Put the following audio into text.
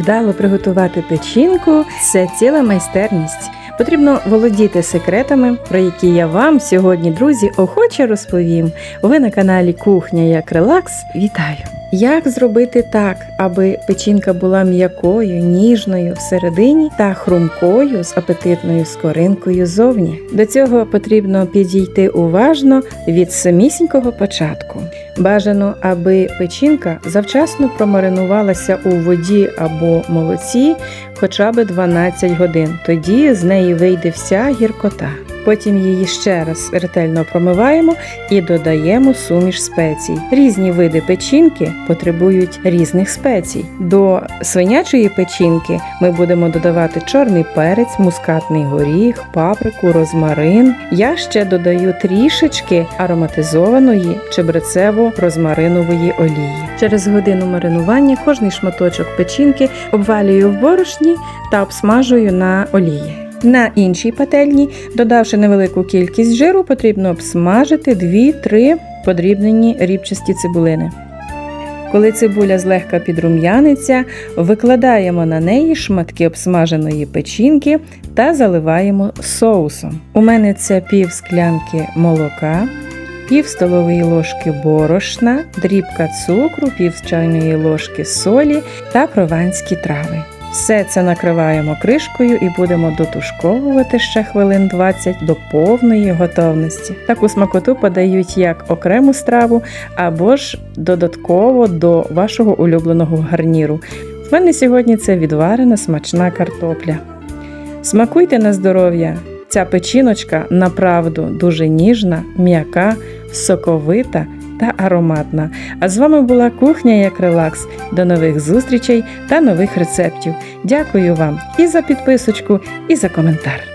Вдало приготувати печінку це ціла майстерність. Потрібно володіти секретами, про які я вам сьогодні, друзі, охоче розповім. Ви на каналі Кухня як Релакс. Вітаю! Як зробити так, аби печінка була м'якою, ніжною всередині та хрумкою з апетитною скоринкою зовні? До цього потрібно підійти уважно від самісінького початку. Бажано, аби печінка завчасно промаринувалася у воді або молоці хоча б 12 годин. Тоді з неї вийде вся гіркота. Потім її ще раз ретельно промиваємо і додаємо суміш спецій. Різні види печінки потребують різних спецій. До свинячої печінки ми будемо додавати чорний перець, мускатний горіх, паприку, розмарин. Я ще додаю трішечки ароматизованої чебрецево-розмаринової олії. Через годину маринування кожний шматочок печінки обвалюю в борошні та обсмажую на олії. На іншій пательні, додавши невелику кількість жиру, потрібно обсмажити 2-3 подрібнені рібчасті цибулини. Коли цибуля злегка підрум'яниться, викладаємо на неї шматки обсмаженої печінки та заливаємо соусом. У мене це пів склянки молока, пів столової ложки борошна, дрібка цукру, пів чайної ложки солі та прованські трави. Все це накриваємо кришкою і будемо дотушковувати ще хвилин 20 до повної готовності. Таку смакоту подають як окрему страву або ж додатково до вашого улюбленого гарніру. В мене сьогодні це відварена смачна картопля. Смакуйте на здоров'я! Ця печіночка направду дуже ніжна, м'яка, соковита та ароматна. А з вами була кухня як релакс. До нових зустрічей та нових рецептів. Дякую вам і за підписочку, і за коментар.